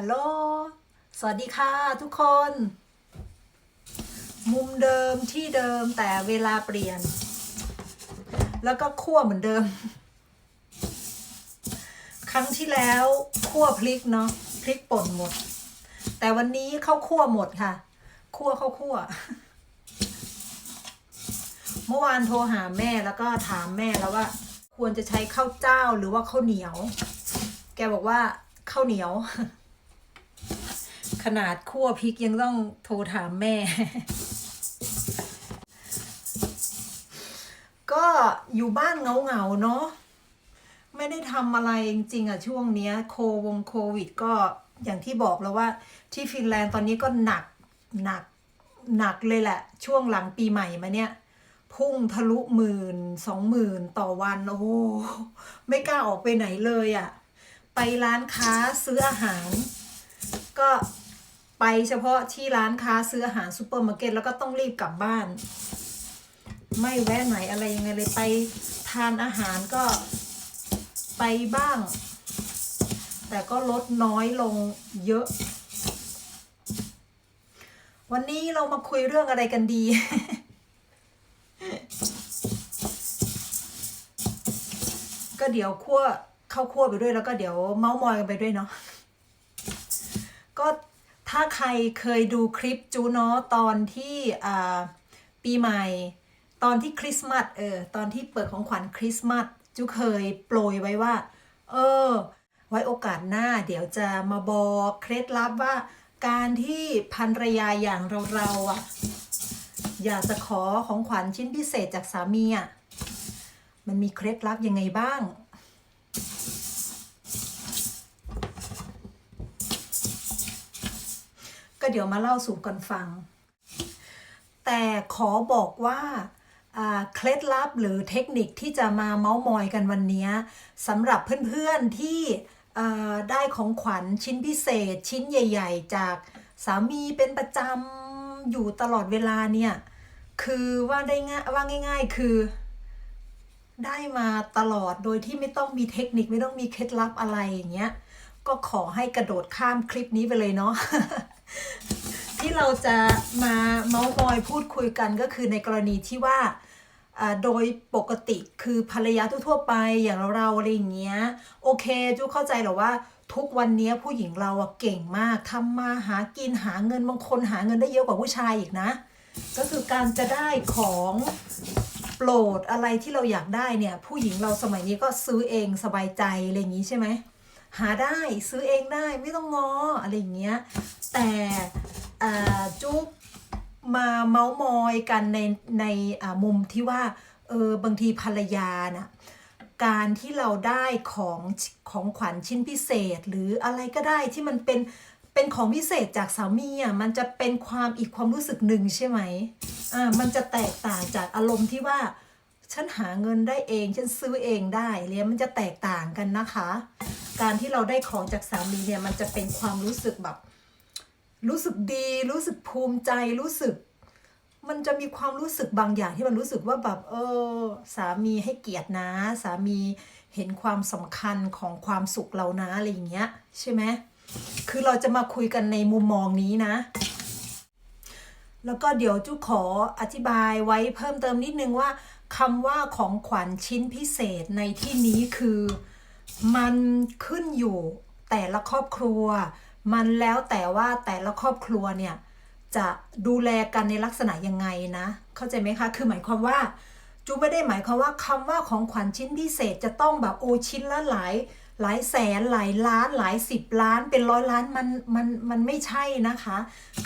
ฮัลโหล สวัสดีค่ะทุกคน มุมเดิมที่เดิมแต่เวลาเปลี่ยน แล้วก็คั่วเหมือนเดิม ครั้งที่แล้วคั่วพริกเนาะพริกป่นหมด แต่วันนี้ข้าวคั่วหมดค่ะ คั่วข้าวคั่ว เมื่อวานโทรหาแม่แล้วก็ถามแม่แล้วว่า ควรจะใช้ข้าวเจ้าหรือว่าข้าวเหนียว แกบอกว่าข้าวเหนียว นาดคั่วพริกยังต้องโทรถามแม่ ก็อยู่บ้านเหงาเนาะไม่ได้ทำอะไรจริงๆอะช่วงเนี้ยโควงโควิดก็อย่างที่บอกแล้วว่าที่ฟินแลนด์ตอนนี้ก็หนักหนักหนักเลยแหละ ช่วงหลังปีใหม่มาเนี่ย พุ่งทะลุหมื่นสองหมื่นต่อวันโอ้ไม่กล้าออกไปไหนเลยอะ่ะ ไปร้านค้าซื้ออาหาร ก็ ไปเฉพาะที่ร้านค้าซื้ออาหารซูเปอร์มาร์เก็ตแล้วก็ต้องรีบกลับบ้าน ไม่แวะไหนอะไรยังไงเลยไปทานอาหารก็ไปบ้าง แต่ก็ลดน้อยลงเยอะ วันนี้เรามาคุยเรื่องอะไรกันดี ก็เดี๋ยวคั่วเข้าคั่วไปด้วยแล้วก็เดี๋ยวเมาส์มอยกันไปด้วยเนาะก็ ถ้าใครเคยดูคลิปจูเนาะตอนที่ปีใหม่ ตอนที่คริสต์มาสเออตอนที่เปิดของขวัญคริสต์มาสจูเคยโปรยไว้ว่า เออ ไว้โอกาสหน้าเดี๋ยวจะมาบอกเคล็ดลับว่า การที่ภรรยาอย่างเราเราๆอะอยากจะขอของขวัญชิ้นพิเศษจากสามีอะมันมีเคล็ดลับยังไงบ้าง เดี๋ยวมาเล่าสู่กันฟัง แต่ขอบอกว่าเคล็ดลับหรือเทคนิคที่จะมาเมาส์มอยกันวันนี้สำหรับเพื่อนๆที่ได้ของขวัญชิ้นพิเศษ ชิ้นใหญ่ ๆ จากสามีเป็นประจำอยู่ตลอดเวลาเนี่ย คือว่าได้ง่ายว่าง่าย ๆ คือ ได้มาตลอดโดยที่ไม่ต้องมีเทคนิคไม่ต้องมีเคล็ดลับอะไรอย่างเงี้ย ก็ขอให้กระโดดข้ามคลิปนี้ไปเลยเนาะที่เราจะมาเมาส์มอยพูดคุยกันก็คือในกรณีที่ว่าโดยปกติคือภรรยาทั่วๆไปอย่างเราอะไรอย่างเงี้ยโอเคจูเข้าใจหรอว่าทุกวันนี้ผู้หญิงเราอะเก่งมากทำมาหากินหาเงินบางคนหาเงินได้เยอะกว่าผู้ชายอีกนะ ก็คือการจะได้ของโปรดอะไรที่เราอยากได้เนี่ย ผู้หญิงเราสมัยนี้ก็ซื้อเองสบายใจอะไรอย่างนี้ใช่ไหม หาได้ซื้อเองได้ไม่ต้องงออะไรอย่างเงี้ยแต่จุ๊บมาเมาส์มอยกันในในมุมที่ว่าเออบางทีภรรยาน่ะการที่เราได้ของของขวัญชิ้นพิเศษ หรืออะไรก็ได้ที่มันเป็นเป็นของพิเศษจากสามีอะมันจะเป็นความอีกความรู้สึกหนึ่งใช่ไหมอ่ามันจะแตกต่างจากอารมณ์ที่ว่าฉันหาเงินได้เอง ฉันซื้อเองได้เลยมันจะแตกต่างกันนะคะ การที่เราได้ของจากสามีเนี่ยมันจะเป็นความรู้สึกแบบ รู้สึกดี รู้สึกภูมิใจรู้สึก มันจะมีความรู้สึกบางอย่างที่มันรู้สึกว่าแบบเออสามีให้เกียรตินะ สามีเห็นความสำคัญของความสุขเรานะอะไรอย่างเงี้ยใช่ไหมคือเราจะมาคุยกันในมุมมองนี้นะ แล้วก็เดี๋ยวจุขออธิบายไว้เพิ่มเติมนิดนึงว่าคำว่าของขวัญชิ้นพิเศษในที่นี้คือ มันขึ้นอยู่แต่ละครอบครัว มันแล้วแต่ว่าแต่ละครอบครัวเนี่ยจะดูแลกันในลักษณะยังไงนะ เข้าใจไหมคะ คือหมายความว่าจูไม่ได้หมายความว่าคำว่าของขวัญชิ้นพิเศษจะต้องแบบโอชิ้นละหลายหลายแสนหลายล้านหลายสิบล้านเป็นร้อยล้านมันมันมันไม่ใช่นะคะ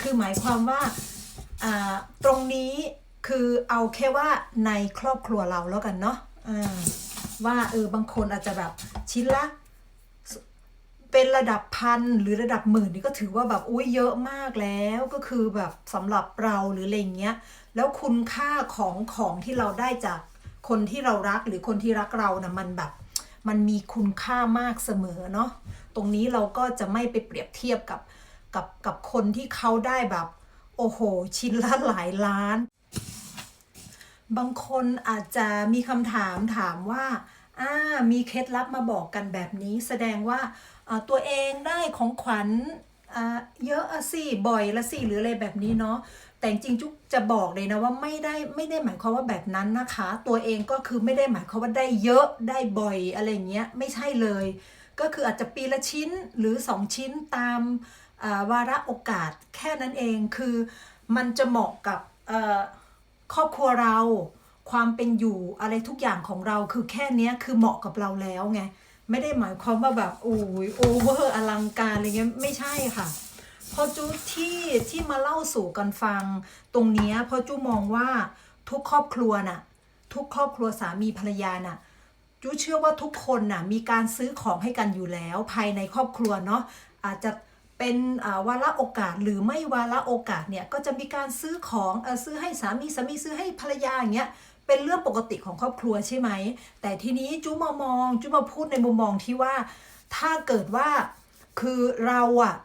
คือหมายความว่าอ่าตรงนี้คือเอาแค่ว่าในครอบครัวเราแล้วกันเนาะอ่า ว่าเออบางคนอาจจะแบบชิ้นละเป็นระดับพันหรือระดับหมื่นนี่ก็ถือว่าแบบอุ้ยเยอะมากแล้วก็คือแบบสำหรับเราหรืออะไรเงี้ยแล้วคุณค่าของของที่เราได้จากคนที่เรารักหรือคนที่รักเรานะมันแบบมันมีคุณค่ามากเสมอเนาะตรงนี้เราก็จะไม่ไปเปรียบเทียบกับกับกับคนที่เขาได้แบบ โอ้โห ชิ้นละหลายล้าน บางคนอาจจะมีคำถามถามว่าอ่ามีเคล็ดลับมาบอกกันแบบนี้ แสดงว่าตัวเองได้ของขวัญเยอะอะสิบ่อยละสิหรืออะไรแบบนี้เนาะแต่จริงจุ๊กจะบอกเลยนะว่าไม่ได้ไม่ได้หมายความว่าแบบนั้นนะคะ ตัวเองก็คือไม่ได้หมายความว่าได้เยอะได้บ่อยอะไรเงี้ยไม่ใช่เลย ก็คืออาจจะปีละชิ้นหรือ 2 ชิ้นตามวาระโอกาสแค่นั้นเองคือมันจะเหมาะกับ ครอบครัวเรา ความเป็นอยู่อะไรทุกอย่างของเราคือแค่เนี้ยคือเหมาะกับเราแล้วไงไม่ได้หมายความว่าแบบโอ้ยโอเวอร์อลังการอะไรเงี้ยไม่ใช่ค่ะพอจูที่ที่มาเล่าสู่กันฟัง ตรงเนี้ยพราะจูมองว่าทุกครอบครัวน่ะ ทุกครอบครัวสามีภรรยาน่ะจูเชื่อว่าทุกคนน่ะมีการซื้อของให้กันอยู่แล้ว ภายในครอบครัวเนาะอาจจะ เป็นวาระโอกาสหรือไม่วาระโอกาสเนี่ยก็จะมีการซื้อของอซื้อให้สามีสามีซื้อให้ภรรยาอย่างเงี้ยเป็นเรื่องปกติของครอบครัวใช่ไหม แต่ทีนี้จูมามองจูมาพูดในมุมมองที่ว่าถ้าเกิดว่าคือเราอะ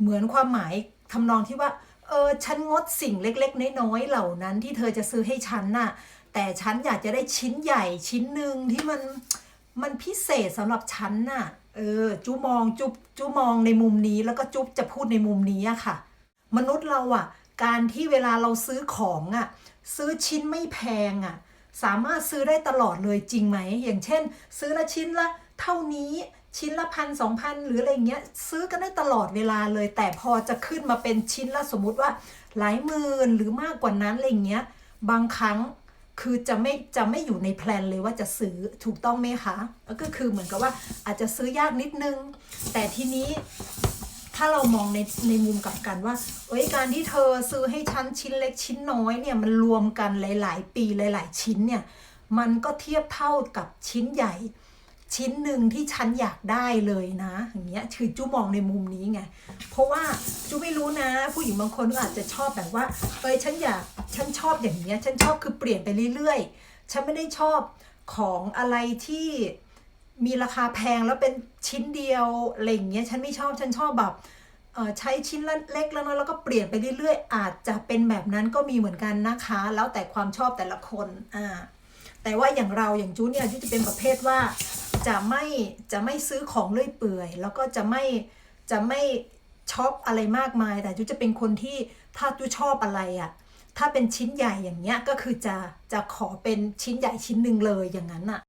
เหมือนความหมายทำนองที่ว่าเออฉันงดสิ่งเล็กๆ น้อยๆเหล่านั้นที่เธอจะซื้อให้ฉันน่ะแต่ฉันอยากจะได้ชิ้นใหญ่ชิ้นหนึ่งที่มันมันพิเศษสำหรับฉันน่ะ เออจูมองจุบจูมองในมุมนี้แล้วก็จุบจะพูดในมุมนี้อะค่ะ มนุษย์เราอะการที่เวลาเราซื้อของอะซื้อชิ้นไม่แพงอะสามารถซื้อได้ตลอดเลยจริงไหม อย่างเช่น ซื้อละชิ้นละเท่านี้ชิ้นละพันสองพันหรืออะไรเงี้ย ซื้อกันได้ตลอดเวลาเลย แต่พอจะขึ้นมาเป็นชิ้นละสมมุติว่า หลายหมื่นหรือมากกว่านั้นอะไรเงี้ย บางครั้ง คือจะไม่จะไม่อยู่ในแพลนเลยว่าจะซื้อถูกต้องไหมคะ ก็คือเหมือนกับว่าอาจจะซื้อยากนิดนึง แต่ทีนี้ถ้าเรามองในในมุมกลับกันว่าเอ้ยการที่เธอซื้อให้ฉันชิ้นเล็กชิ้นน้อยเนี่ยมันรวมกันหลาย ๆ ปีหลาย ๆ ชิ้นเนี่ยมันก็เทียบเท่ากับชิ้นใหญ่ ชิ้นหนึ่งที่ฉันอยากได้เลยนะอย่างเงี้ยคือจู้มองในมุมนี้ไงเพราะว่าจู้ไม่รู้นะ ผู้หญิงบางคนก็อาจจะชอบแบบว่าเอ้ยฉันอยากฉันชอบอย่างเงี้ยฉันชอบคือเปลี่ยนไปเรื่อยๆ ฉันไม่ได้ชอบของอะไรที่มีราคาแพงแล้วเป็นชิ้นเดียวอะไรอย่างเงี้ยฉันไม่ชอบฉันชอบแบบใช้ชิ้นเล็กแล้วน้อยแล้วก็เปลี่ยนไปเรื่อยๆ อาจจะเป็นแบบนั้นก็มีเหมือนกันนะคะ แล้วแต่ความชอบแต่ละคนอ่าแต่ว่าอย่างเราอย่างจูเนี่ยที่จะเป็นประเภทว่า จะไม่จะไม่ซื้อของเลื่อยเปื่อย แล้วก็จะไม่จะไม่ช็อปอะไรมากมาย แต่จูจะเป็นคนที่ถ้าจูชอบอะไรอะ่ะถ้าเป็นชิ้นใหญ่อย่างเงี้ยก็คือจะจะขอเป็นชิ้นใหญ่ชิ้นหนึ่งเลยอย่างนั้นอะ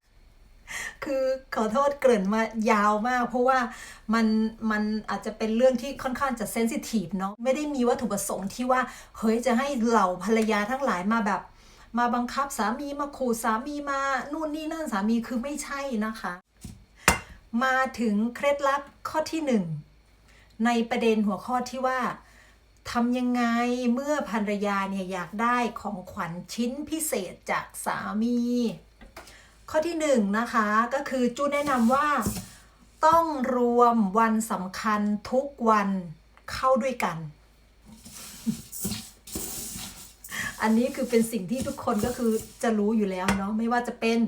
คือขอโทษเกริ่นมายาวมาก เพราะว่ามันมันอาจจะเป็นเรื่องที่ค่อนข้างจะเซนซิทีฟเนาะไม่ได้มีวัตถุประสงค์ที่ว่าเฮ้ยจะให้เหล่าภรรยาทั้งหลายมาแบบ มาบังคับสามีมาขู่สามีมานู่นนี่นั่นสามีคือไม่ใช่นะคะ มาถึงเคล็ดลับข้อที่หนึ่งในประเด็นหัวข้อที่ว่าทำยังไงเมื่อภรรยาเนี่ยอยากได้ของขวัญชิ้นพิเศษจากสามี ข้อที่หนึ่งนะคะก็คือจูแนะนำว่าต้องรวมวันสำคัญทุกวันเข้าด้วยกัน อันนี้คือเป็นสิ่งที่ทุกคนก็คือจะรู้อยู่แล้วเนาะไม่ว่าจะเป็น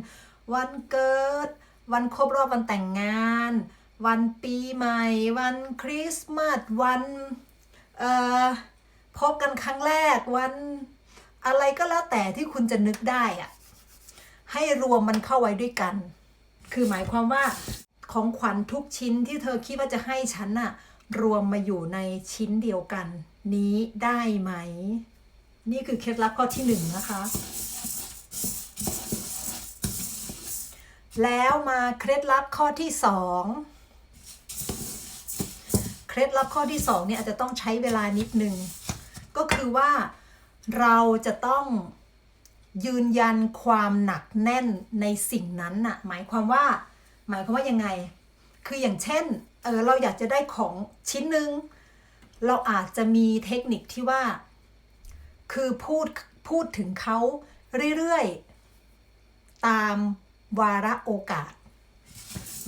วันเกิด วันครบรอบวันแต่งงาน วันปีใหม่ วันคริสต์มาสวันเอ่อพบกันครั้งแรกวันอะไรก็แล้วแต่ที่คุณจะนึกได้อะให้รวมมันเข้าไว้ด้วยกัน คือหมายความว่าของขวัญทุกชิ้นที่เธอคิดว่าจะให้ฉันน่ะรวมมาอยู่ในชิ้นเดียวกัน นี้ได้ไหม นี่คือเคล็ดลับข้อที่หนึ่งนะคะ แล้วมาเคล็ดลับข้อที่สองเคล็ดลับข้อที่สองเนี่ยอาจจะต้องใช้เวลานิดนึงก็คือว่าเราจะต้องยืนยันความหนักแน่นในสิ่งนั้นน่ะหมายความว่า หมายความว่ายังไง คืออย่างเช่นเออเราอยากจะได้ของชิ้นหนึ่งเราอาจจะมีเทคนิคที่ว่า คือพูดพูดถึงเขาเรื่อยๆ ตามวาระโอกาส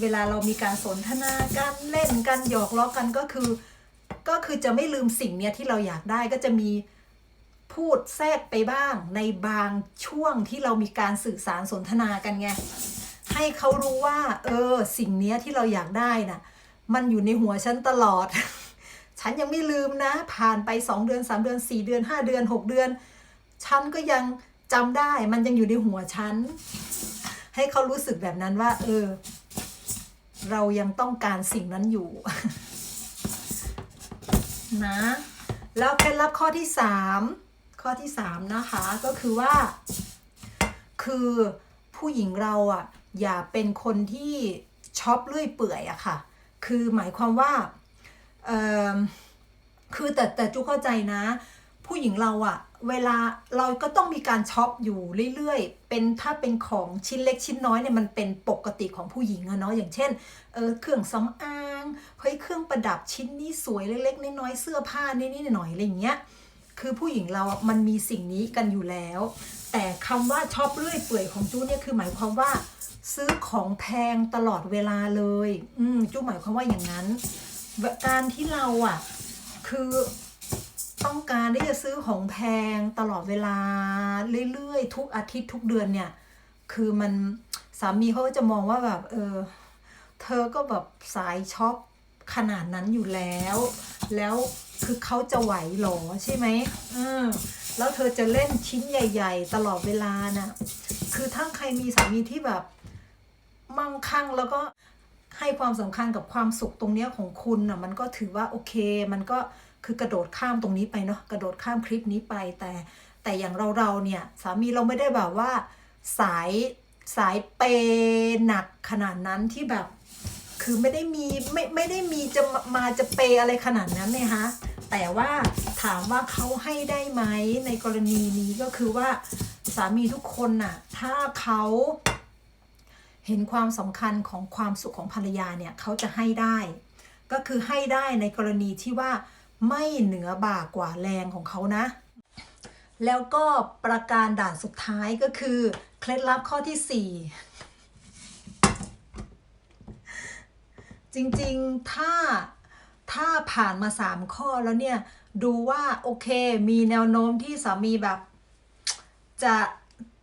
เวลาเรามีการสนทนากันเล่นกันหยอกล้อกันก็คือ ก็คือจะไม่ลืมสิ่งเนี้ยที่เราอยากได้ก็จะมีพูดแทรกไปบ้าง ในบางช่วงที่เรามีการสื่อสารสนทนากันไงให้เขารู้ว่า เออ สิ่งเนี้ยที่เราอยากได้น่ะ มันอยู่ในหัวฉันตลอด ฉันยังไม่ลืมนะ ผ่านไป 2 เดือน 3 เดือน 4 เดือน 5 เดือน 6 เดือน ฉันก็ยังจำได้มันยังอยู่ในหัวฉัน ให้เขารู้สึกแบบนั้นว่า เออ เรายังต้องการสิ่งนั้นอยู่ นะ แล้วเคล็ดลับข้อที่สามข้อที่สามนะคะ ก็คือว่า คือผู้หญิงเราอะ อย่าเป็นคนที่ช็อปเลื่อยเปื่อยอะค่ะ คือหมายความว่า คือแต่แต่จูเข้าใจนะ ผู้หญิงเราอะเวลาเราก็ต้องมีการช็อปอยู่เรื่อยๆ เป็นถ้าเป็นของชิ้นเล็กชิ้นน้อยเนี่ยมันเป็นปกติของผู้หญิงอะเนาะอย่างเช่นเออเครื่องสำอางเฮ้ยเครื่องประดับชิ้นนี้สวยเล็กๆน้อยๆเสื้อผ้านิดๆหน่อยๆอะไรอย่างเงี้ยคือผู้หญิงเราอะมันมีสิ่งนี้กันอยู่แล้ว แต่คำว่าช็อปเรื่อยเปื่อยของจูเนี่ยคือหมายความว่าซื้อของแพงตลอดเวลาเลย อืมจูหมายความว่าอย่างนั้น การที่เราอะ คือต้องการที่จะซื้อของแพงตลอดเวลาเรื่อยๆ ทุกอาทิตย์ทุกเดือนเนี่ย คือมันสามีเขาก็จะมองว่าแบบ เออ เธอก็แบบสายช็อปขนาดนั้นอยู่แล้ว แล้วคือเขาจะไหวหรอใช่ไหมเออแล้วเธอจะเล่นชิ้นใหญ่ ๆ ตลอดเวลาน่ะ คือถ้าใครมีสามีที่แบบ มั่งคั่งแล้วก็ ให้ความสำคัญกับความสุขตรงเนี้ยของคุณอะมันก็ถือว่าโอเค มันก็คือกระโดดข้ามตรงนี้ไปเนาะกระโดดข้ามคลิปนี้ไปแต่แต่อย่างเราเราเนี่ยสามีเราไม่ได้แบบว่าสายสายเปย์หนักขนาดนั้นที่แบบ คือไม่ได้มีไม่ไม่ได้มีจะมาจะเปย์อะไรขนาดนั้นเลยฮะแต่ว่าถามว่าเขาให้ได้ไหมในกรณีนี้ก็คือว่าสามีทุกคนน่ะถ้าเขา เห็นความสำคัญของความสุขของภรรยาเนี่ยเขาจะให้ได้ ก็คือให้ได้ในกรณีที่ว่าไม่เหนือบ่ากว่าแรงของเขานะ แล้วก็ประการด่านสุดท้ายก็คือ เคล็ดลับข้อที่ 4 จริงๆถ้าถ้าผ่านมา 3 ข้อแล้วเนี่ย ดูว่าโอเค มีแนวโน้มที่สามีแบบจะ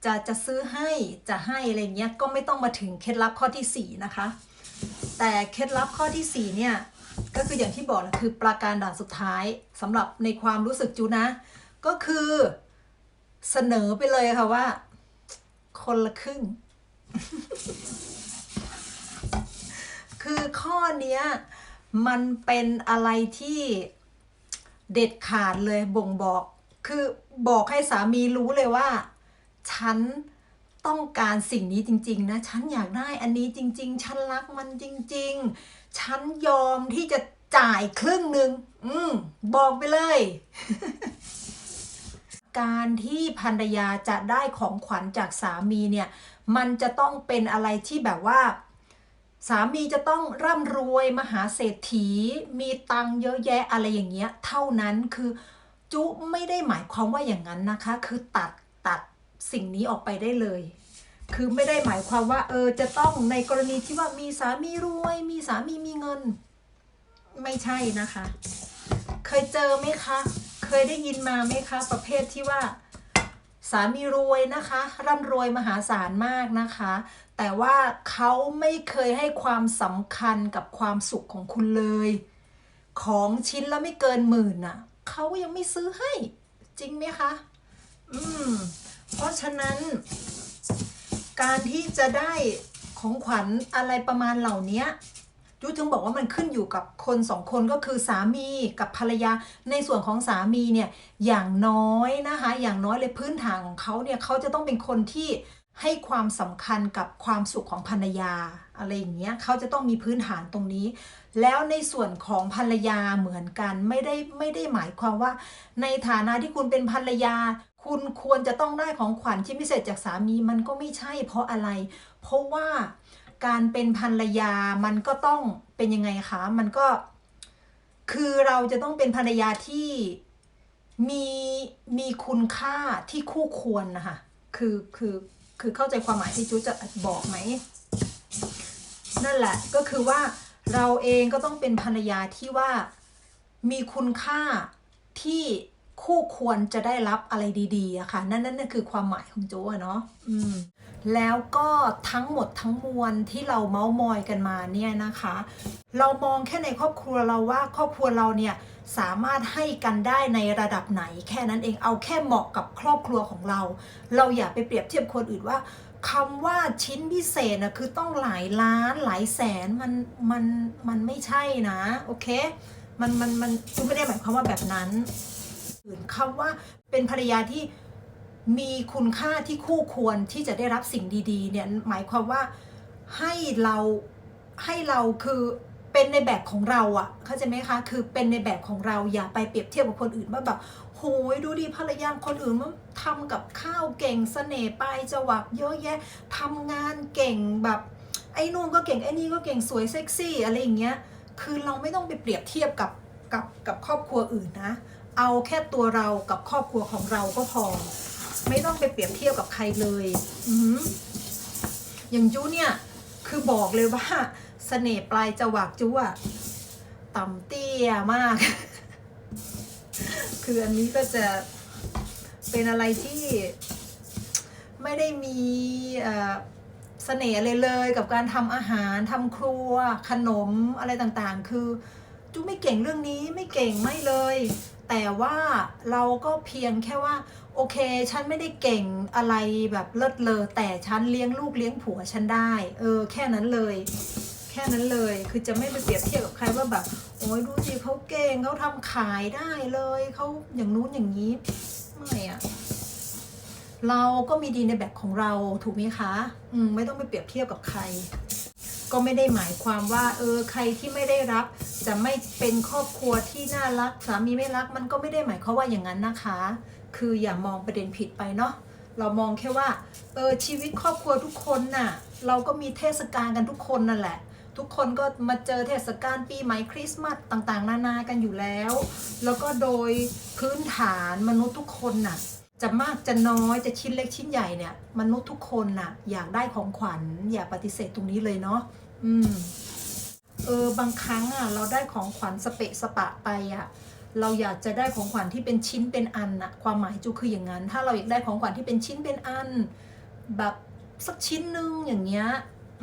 จะจะซื้อให้จะให้อะไรเงี้ยก็ไม่ต้องมาถึงเคล็ดลับข้อที่ 4 นะคะ แต่เคล็ดลับข้อที่ 4 เนี่ย ก็คืออย่างที่บอกนะคือประการด่านสุดท้ายสำหรับในความรู้สึกจูนะ ก็คือเสนอไปเลยค่ะว่า คนละครึ่ง คือข้อเนี้ยมันเป็นอะไรที่เด็ดขาดเลยบ่งบอก คือบอกให้สามีรู้เลยว่า ฉันต้องการสิ่งนี้จริง ๆ นะ ฉันอยากได้อันนี้จริง ๆ ฉันรักมันจริง ๆ ฉันยอมที่จะจ่ายครึ่งหนึ่งอืมบอกไปเลย การที่ภรรยาจะได้ของขวัญจากสามีเนี่ย มันจะต้องเป็นอะไรที่แบบว่า สามีจะต้องร่ำรวยมหาเศรษฐี มีตังค์เยอะแยะอะไรอย่างเงี้ย เท่านั้นคือจุไม่ได้หมายความว่าอย่างนั้นนะคะ คือตัด สิ่งนี้ออกไปได้เลย คือไม่ได้หมายความว่า เออจะต้องในกรณีที่ว่ามีสามีรวย มีสามีมีเงิน ไม่ใช่นะคะ เคยเจอไหมคะ เคยได้ยินมาไหมคะ ประเภทที่ว่า สามีรวยนะคะร่ำรวยมหาศาลมากนะคะ แต่ว่าเขาไม่เคยให้ความสำคัญกับความสุขของคุณเลย ของชิ้นละไม่เกินหมื่นน่ะเขายังไม่ซื้อให้ จริงไหมคะ อืม เพราะฉะนั้น การที่จะได้ของขวัญอะไรประมาณเหล่านี้จูถึงบอกว่ามันขึ้นอยู่กับคนสองคนก็คือสามีกับภรรยาในส่วนของสามีเนี่ยอย่างน้อยนะคะ อย่างน้อยเลยพื้นฐานของเขาเนี่ยเขาจะต้องเป็นคนที่ ให้ความสำคัญกับความสุขของภรรยา อะไรอย่างเงี้ยเขาจะต้องมีพื้นฐานตรงนี้ แล้วในส่วนของภรรยาเหมือนกันไม่ได้ไม่ได้หมายความว่า ในฐานะที่คุณเป็นภรรยา คุณควรจะต้องได้ของขวัญชิ้นพิเศษจากสามีมันก็ไม่ใช่ เพราะอะไร เพราะว่าการเป็นภรรยามันก็ต้องเป็นยังไงคะ มันก็คือเราจะต้องเป็นภรรยาที่มีมีคุณค่าที่คู่ควรนะคะคือคือ คือเข้าใจความหมายที่จุจะบอกไหม นั่นแหละก็คือว่าเราเองก็ต้องเป็นภรรยาที่ว่ามีคุณค่าที่คู่ควรจะได้รับอะไรดีๆอะค่ะ นั่นนั่นนั่นคือความหมายของโจอะเนาะอืม แล้วก็ทั้งหมดทั้งมวลที่เราเมาส์มอยกันมาเนี่ยนะคะ เรามองแค่ในครอบครัวเราว่าครอบครัวเราเนี่ยสามารถให้กันได้ในระดับไหน แค่นั้นเองเอาแค่เหมาะกับครอบครัวของเรา เราอย่าไปเปรียบเทียบคนอื่นว่าคำว่าชิ้นพิเศษนะคือต้องหลายล้านหลายแสนมันมันมันไม่ใช่นะโอเคมันมันมันจูไม่ได้หมายความว่าแบบนั้นอื่นคำว่าเป็นภรรยาที่ มีคุณค่าที่คู่ควรที่จะได้รับสิ่งดีๆเนี่ยหมายความว่าให้เราให้เราคือเป็นในแบบของเราอะเข้าใจไหมคะ คือเป็นในแบบของเราอย่าไปเปรียบเทียบกับคนอื่นว่าแบบโหยดูดิภรรยาคนอื่นมันทำกับข้าวเก่งเสน่ห์ปลายจวักเยอะแยะทำงานเก่งแบบไอ้นู่นก็เก่งไอ้นี่ก็เก่งสวยเซ็กซี่อะไรอย่างเงี้ยคือเราไม่ต้องไปเปรียบเทียบกับกับกับครอบครัวอื่นนะ เอาแค่ตัวเรากับครอบครัวของเราก็พอ ไม่ต้องไปเปรียบเทียบกับใครเลยอืออย่างจูเนี่ย คือบอกเลยว่าเสน่ห์ปลายจวักจูอะต่ำเตี้ยมาก คืออันนี้ก็จะเป็นอะไรที่ไม่ได้มีเอ่อเสน่ห์อะไรเลยกับการทำอาหารทำครัว ขนมอะไรต่างๆ คือจูไม่เก่งเรื่องนี้ไม่เก่งไม่เลย แต่ว่าเราก็เพียงแค่ว่า โอเค ฉันไม่ได้เก่งอะไรแบบเลิศเลอแต่ฉันเลี้ยงลูกเลี้ยงผัวฉันได้ เออ แค่นั้นเลย แค่นั้นเลย คือจะไม่ไปเปรียบเทียบกับใครว่าแบบ โอ้ยดูสิเขาเก่งเขาทำขายได้เลยเขาอย่างนู้นอย่างนี้ไม่อะเราก็มีดีในแบบของเราถูกไหมคะ อืมไม่ต้องไปเปรียบเทียบกับใคร ก็ไม่ได้หมายความว่าเออใครที่ไม่ได้รับ จะไม่เป็นครอบครัวที่น่ารักสามีไม่รักมันก็ไม่ได้หมายความว่าอย่างนั้นนะคะ คืออย่ามองประเด็นผิดไปเนาะเรามองแค่ว่าเออชีวิตครอบครัวทุกคนน่ะเราก็มีเทศกาลกันทุกคนนั่นแหละ ทุกคนก็มาเจอเทศกาลปีใหม่คริสต์มาสต่างๆ นานากันอยู่แล้ว แล้วก็โดยพื้นฐานมนุษย์ทุกคนน่ะ จะมากจะน้อยจะชิ้นเล็กชิ้นใหญ่เนี่ยมนุษย์ทุกคนน่ะ อยากได้ของขวัญ อย่าปฏิเสธตรงนี้เลยเนาะอืมเออบางครั้งอะเราได้ของขวัญสเปะสปะไปอะเราอยากจะได้ของขวัญที่เป็นชิ้นเป็นอันน่ะความหมายจูคืออย่างนั้น ถ้าเราอยากได้ของขวัญที่เป็นชิ้นเป็นอัน แบบสักชิ้นหนึ่งอย่างเงี้ย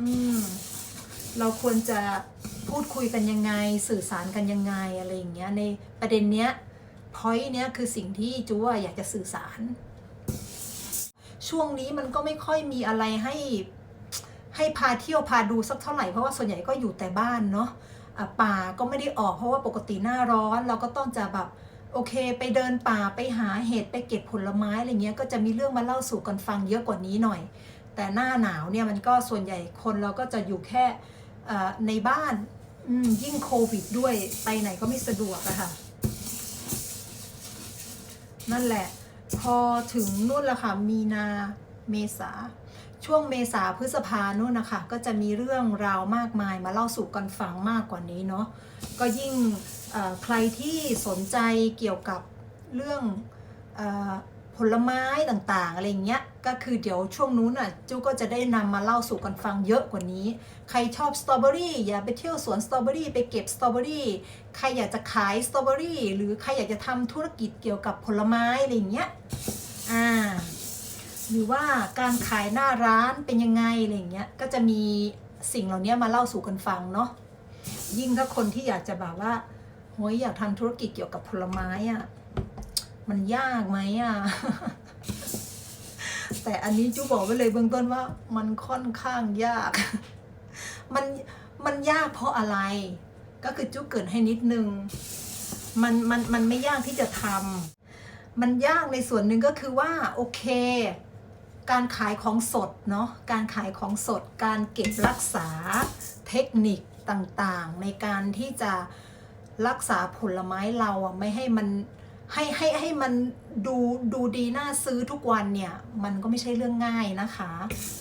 อืมเราควรจะพูดคุยกันยังไง สื่อสารกันยังไงอะไรอย่างเงี้ยในประเด็นเนี้ย พอยต์เนี้ยคือสิ่งที่จูว่าอยากจะสื่อสาร ช่วงนี้มันก็ไม่ค่อยมีอะไรให้ให้พาเที่ยวพาดูสักเท่าไหร่เพราะว่าส่วนใหญ่ก็อยู่แต่บ้านเนาะะป่าก็ไม่ได้ออกเพราะว่าปกติหน้าร้อนเราก็ต้องจะแบบโอเค ไปเดินป่าไปหาเห็ดไปเก็บผลไม้อะไรเงี้ยก็จะมีเรื่องมาเล่าสู่กันฟังเยอะกว่านี้หน่อย แต่หน้าหนาวเนี่ยมันก็ส่วนใหญ่คนเราก็จะอยู่แค่ในบ้านยิ่งโควิดด้วยไปไหนก็ไม่สะดวกอะค่ะ นั่นแหละ พอถึงนู่นละค่ะมีนาเมษาช่วงเมษาพฤษภาโน่นนะคะก็จะมีเรื่องราวมากมายมาเล่าสู่กันฟังมากกว่านี้เนาะก็ยิ่งใครที่สนใจเกี่ยวกับเรื่องอผลไม้ต่างๆอะไรเงี้ย ก็คือเดี๋ยวช่วงนู้นอะจูก็จะได้นำมาเล่าสู่กันฟังเยอะกว่านี้ ใครชอบสตรอเบอรี่อย่าไปเที่ยวสวนสตรอเบอรี่ไปเก็บสตรอเบอรี่ใครอยากจะขายสตรอเบอรี่หรือใครอยากจะทำธุรกิจเกี่ยวกับผลไม้อะไรเงี้ยอ่าหรือว่าการขายหน้าร้านเป็นยังไงอะไรอย่างเงี้ยก็จะมีสิ่งเหล่านี้มาเล่าสู่กันฟังเนาะยิ่งถ้าคนที่อยากจะแบบว่าโหยอยากทำธุรกิจเกี่ยวกับผลไม้อะ่ะมันยากไหมอะ่ะ แต่อันนี้จูบอกไว้เลยเบื้องต้นว่ามันค่อนข้างยาก มันมันยากเพราะอะไร ก็คือจูเกรินให้นิดนึง มันมันมันไม่ยากที่จะทำมันยากในส่วนหนึ่งก็คือว่าโอเค การขายของสดเนาะการขายของสด การเก็บรักษาเทคนิคต่างๆ ในการที่จะรักษาผลไม้เราอะไม่ให้มัน ให้ให้ให้มันดูดูดีน่าซื้อทุกวันเนี่ย มันก็ไม่ใช่เรื่องง่ายนะคะ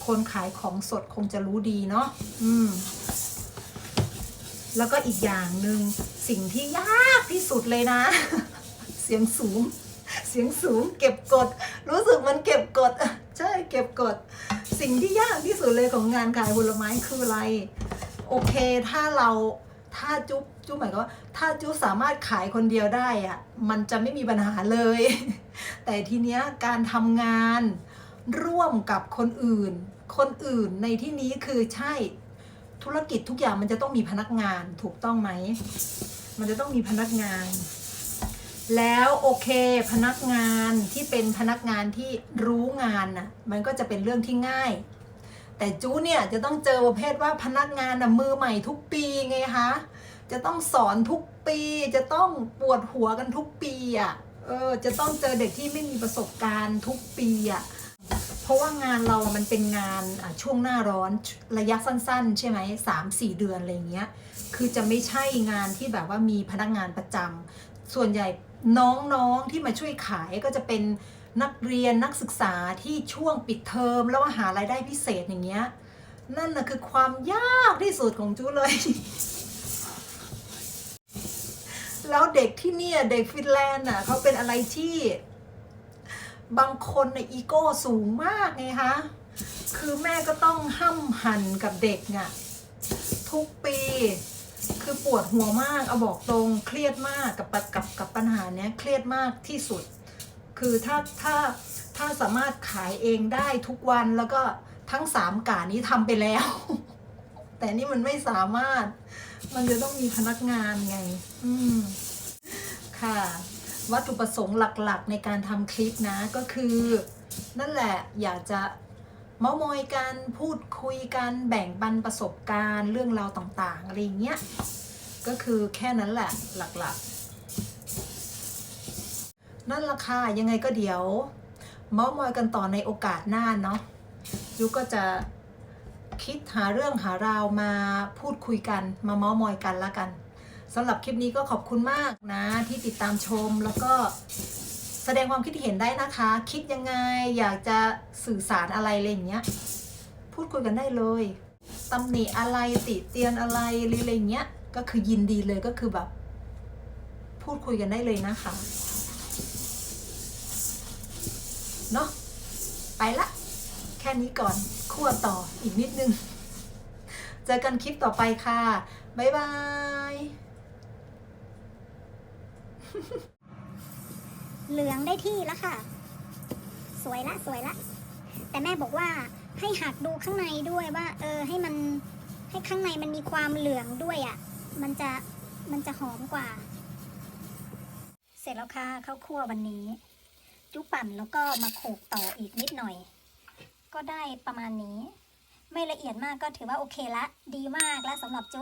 คนขายของสดคงจะรู้ดีเนาะอืม แล้วก็อีกอย่างหนึ่งสิ่งที่ยากที่สุดเลยนะ เสียงสูง เสียงสูง เก็บกด รู้สึกมันเก็บกดใช่เก็บกด สิ่งที่ยากที่สุดเลยของงานขายผลไม้คืออะไร โอเคถ้าเราถ้าจุ๊บ จุ๊บหมายความว่าถ้าจุ๊บสามารถขายคนเดียวได้อะมันจะไม่มีปัญหาเลย แต่ทีเนี้ยการทำงานร่วมกับคนอื่น คนอื่นในที่นี้คือใช่ธุรกิจทุกอย่างมันจะต้องมีพนักงานถูกต้องไหม มันจะต้องมีพนักงาน แล้วโอเค พนักงานที่เป็นพนักงานที่รู้งานน่ะมันก็จะเป็นเรื่องที่ง่าย แต่จูเนี่ยจะต้องเจอประเภทว่าพนักงานน่ะมือใหม่ทุกปีไงคะ จะต้องสอนทุกปี จะต้องปวดหัวกันทุกปีอะ เออ จะต้องเจอเด็กที่ไม่มีประสบการณ์ทุกปีอะ เพราะว่างานเรามันเป็นงานช่วงหน้าร้อนระยะสั้น ๆ ใช่ไหมสามสี่เดือนอะไรเงี้ย คือจะไม่ใช่งานที่แบบว่ามีพนักงานประจำ ส่วนใหญ่น้องๆที่มาช่วยขายก็จะเป็นนักเรียนนักศึกษาที่ช่วงปิดเทอมแล้วหารายได้พิเศษอย่างเงี้ย นั่นนะคือความยากที่สุดของจูเลย แล้วเด็กที่เนี่ยเด็กฟินแลนด์น่ะเขาเป็นอะไรที่ บางคนในอีโก้สูงมากไงคะคือแม่ก็ต้องห้ำหันกับเด็กน่ะทุกปีคือปวดหัวมากเอาบอกตรงเครียดมากกับกับกับกับปัญหาเนี้ยเครียดมากที่สุด คือถ้าถ้าถ้าสามารถขายเองได้ทุกวันแล้วก็ทั้งสามกานี้ทำไปแล้ว แต่นี่มันไม่สามารถ มันจะต้องมีพนักงานไง อืม ค่ะ วัตถุประสงค์หลักๆ ในการทำคลิปนะก็คือ นั่นแหละอยากจะเมามอยกันพูดคุยกันแบ่งปันประสบการณ์เรื่องราวต่างๆอะไรเงี้ยก็คือแค่นั้นแหละหลักๆ นั่นละค่ะยังไงก็เดี๋ยว เมามอยกันต่อในโอกาสหน้าเนาะยุก็จะ คิดหาเรื่องหาราวมาพูดคุยกัน มาเมามอยกันละกันสำหรับคลิปนี้ก็ขอบคุณมากนะที่ติดตามชมแล้วก็แสดงความคิดเห็นได้นะคะ คิดยังไงอยากจะสื่อสารอะไรอะไรอย่างเงี้ย พูดคุยกันได้เลยตำหนิอะไรติเตียนอะไรหรืออะไรเงี้ยก็คือยินดีเลยก็คือแบบ พูดคุยกันได้เลยนะคะเนาะไปละ แค่นี้ก่อน คั่วต่ออีกนิดนึง เจอกันคลิปต่อไปค่ะ บ๊ายบาย เหลืองได้ที่แล้วค่ะ สวยละสวยละ แต่แม่บอกว่าให้หักดูข้างในด้วยว่า เออ ให้มันให้ข้างในมันมีความเหลืองด้วยอะ่ะ มันจะมันจะหอมกว่า เสร็จแล้วค่ะข้าวคั่ววันนี้ จุปั่นแล้วก็มาโขกต่ออีกนิดหน่อย ก็ได้ประมาณนี้ ไม่ละเอียดมากก็ถือว่าโอเคละ ดีมากแล้วสำหรับจุ